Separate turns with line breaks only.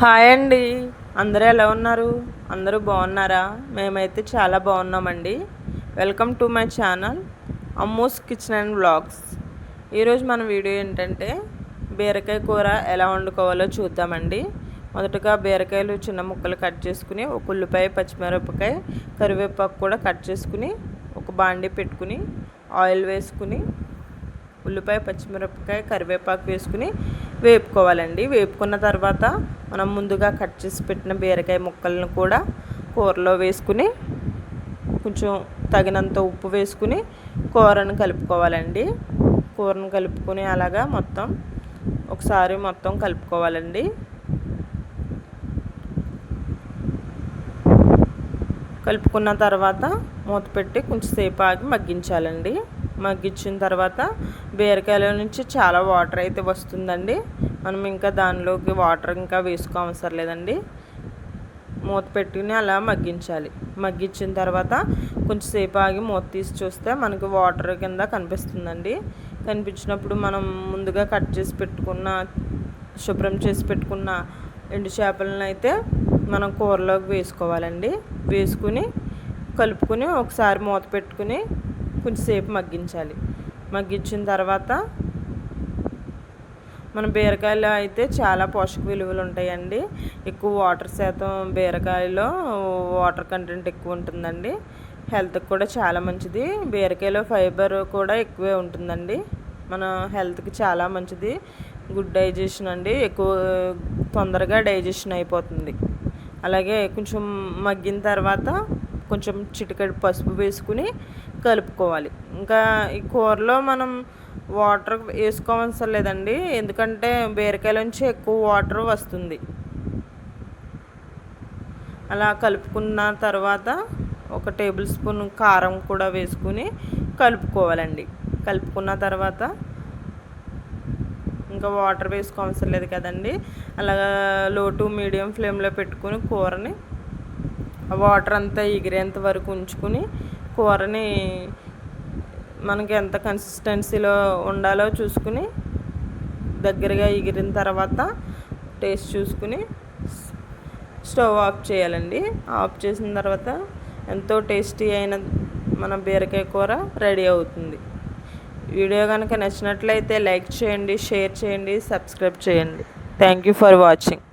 Hi అండి. అందరూ ఎలా ఉన్నారు? అందరూ బాగున్నారా? మేమైతే చాలా బాగున్నామండి. Welcome to my channel Ammu's kitchen and blogs ఈరోజు మన వీడియో ఏంటంటే బీరకాయ కూర ఎలా వండుకోవాలో చూద్దామండి. మొదటగా బీరకాయలు చిన్న ముక్కలు కట్ చేసుకుని ఒక ఉల్లిపాయ పచ్చిమిరపకాయ కరివేపాకు కూడా కట్ చేసుకుని ఒక బాండి పెట్టుకుని ఆయిల్ వేసుకుని ఉల్లిపాయ పచ్చిమిరపకాయ కరివేపాకు వేసుకుని వేపుకోవాలండి. వేపుకున్న తర్వాత మనం ముందుగా కట్ చేసి పెట్టిన బీరకాయ ముక్కలను కూడా కూరలో వేసుకుని కొంచెం తగినంత ఉప్పు వేసుకుని కూరను కలుపుకోవాలండి. కూరను కలుపుకొని అలాగా మొత్తం ఒకసారి మొత్తం కలుపుకోవాలండి. కలుపుకున్న తర్వాత మూత పెట్టి కొంచెం సేపు ఆగి మగ్గించాలండి. మగ్గించిన తర్వాత బీరకాయల నుంచి చాలా వాటర్ అయితే వస్తుందండి. మనం ఇంకా దానిలోకి వాటర్ ఇంకా వేసుకోవసరం లేదండి. మూత పెట్టుకుని అలా మగ్గించాలి. మగ్గించిన తర్వాత కొంచెంసేపు ఆగి మూత తీసి చూస్తే మనకి వాటర్ కింద కనిపిస్తుందండి. కనిపించినప్పుడు మనం ముందుగా కట్ చేసి పెట్టుకున్న శుభ్రం చేసి పెట్టుకున్న ఎండు చేపలను అయితే మనం కూరలోకి వేసుకోవాలండి. వేసుకుని కలుపుకొని ఒకసారి మూత పెట్టుకుని కొంచెంసేపు మగ్గించాలి. మగ్గించిన తర్వాత మన బీరకాయలో అయితే చాలా పోషక విలువలు ఉంటాయండి. ఎక్కువ వాటర్ శాతం బీరకాయలో వాటర్ కంటెంట్ ఎక్కువ ఉంటుందండి. హెల్త్కి కూడా చాలా మంచిది. బీరకాయలో ఫైబర్ కూడా ఎక్కువే ఉంటుందండి. మన హెల్త్కి చాలా మంచిది. గుడ్ డైజెషన్ అండి. ఎక్కువ తొందరగా డైజెషన్ అయిపోతుంది. అలాగే కొంచెం మగ్గిన తర్వాత కొంచెం చిటికడి పసుపు వేసుకుని కలుపుకోవాలి. ఇంకా ఈ కూరలో మనం వాటర్ వేసుకోవసరం లేదండి. ఎందుకంటే బీరకాయలోంచి ఎక్కువ వాటర్ వస్తుంది. అలా కలుపుకున్న తర్వాత ఒక టేబుల్ స్పూన్ కారం కూడా వేసుకుని కలుపుకోవాలండి. కలుపుకున్న తర్వాత ఇంకా వాటర్ వేసుకోవసరం లేదు కదండి. అలాగా లో టు మీడియం ఫ్లేమ్లో పెట్టుకుని కూరని వాటర్ అంతా ఎగిరేంత వరకు ఉంచుకుని కూరని మనకి ఎంత కన్సిస్టెన్సీలో ఉండాలో చూసుకుని దగ్గరగా ఎగిరిన తర్వాత టేస్ట్ చూసుకుని స్టవ్ ఆఫ్ చేయాలండి. ఆఫ్ చేసిన తర్వాత ఎంతో టేస్టీ అయిన మన బీరకాయ కూర రెడీ అవుతుంది. వీడియో కనుక నచ్చినట్లయితే లైక్ చేయండి షేర్ చేయండి సబ్స్క్రైబ్ చేయండి. Thank you for watching